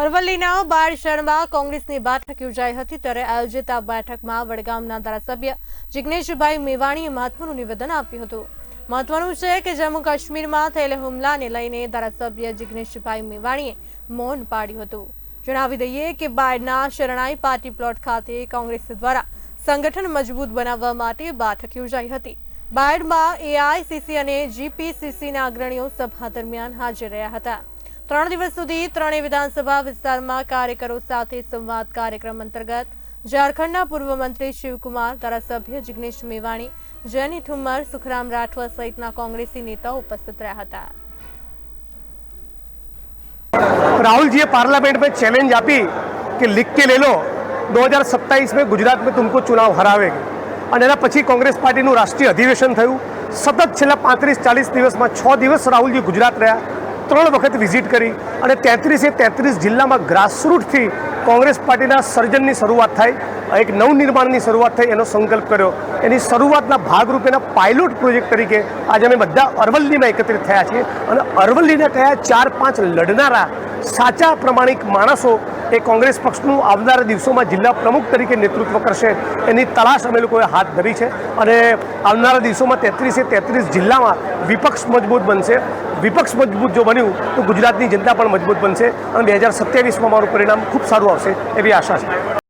અરવલ્લીના બાળ શહેરમાં કોંગ્રેસની બેઠક યોજાઈ હતી ત્યારે આયોજિત આ બેઠકમાં વડગામના ધારાસભ્ય જિજ્ઞેશભાઈ મેવાણીએ મહત્વનું નિવેદન આપ્યું હતું. મહત્વનું છે કે જમ્મુ કાશ્મીરમાં થયેલા હુમલાને લઈને ધારાસભ્ય જિજ્ઞેશભાઈ મેવાણીએ મૌન પાડ્યું હતું. જણાવી દઈએ કે બાયડના શરણાઈ પાર્ટી પ્લોટ ખાતે કોંગ્રેસ દ્વારા સંગઠન મજબૂત બનાવવા માટે બેઠક યોજાઈ હતી. બાયડમાં એઆઈસીસી અને જીપીસીસીના અગ્રણીઓ સભા દરમિયાન હાજર રહ્યા હતા. ત્રણ દિવસ સુધી ત્રણેય વિધાનસભા વિસ્તારમાં કાર્યકરો સાથે સંવાદ કાર્યક્રમ અંતર્ગત ઝારખંડના પૂર્વ મંત્રી શિવકુમાર, ધારાસભ્ય જિગ્નેશ મેવાણી, જેની ઠુમ્મર સુખરામ રાઠવા સહિતના કોંગ્રેસી નેતાઓ ઉપસ્થિત રહ્યા હતા. રાહુલજીએ પાર્લામેન્ટ મેં ચેલેન્જ આપી કે લીખ કે લે લો દો હજાર સત્તાવીસમાં ગુજરાત મેં તુમકો ચુનાવ હરાવે અને એના પછી કોંગ્રેસ પાર્ટીનું રાષ્ટ્રીય અધિવેશન થયું. સતત છેલ્લા પાંત્રીસ ચાલીસ દિવસમાં છ દિવસ રાહુલજી ગુજરાત રહ્યા. ત્રણ વખત વિઝિટ કરી અને તેત્રીસે તેત્રીસ જિલ્લામાં ગ્રાસરૂટથી કોંગ્રેસ પાર્ટીના સર્જનની શરૂઆત થઈ એક નવનિર્માણની શરૂઆત થઈ, એનો સંકલ્પ કર્યો. એની શરૂઆતના ભાગરૂપેના પાયલોટ પ્રોજેક્ટ તરીકે આજે અમે બધા અરવલ્લીમાં એકત્રિત થયા છીએ અને અરવલ્લીના થયા ચાર પાંચ લડનારા સાચા પ્રમાણિક માણસો એ કોંગ્રેસ પક્ષનું આવનારા દિવસોમાં જિલ્લા પ્રમુખ તરીકે નેતૃત્વ કરશે એની તલાશ અમે લોકોએ હાથ ધરી છે અને આવનારા દિવસોમાં તેત્રીસે તેત્રીસ જિલ્લામાં વિપક્ષ મજબૂત બનશે. વિપક્ષ મજબૂત જો બન્યું, તો ગુજરાતની જનતા પણ મજબૂત બનશે અને બે હજાર સત્યાવીસમાં મારું પરિણામ ખૂબ સારું આવશે એવી આશા છે.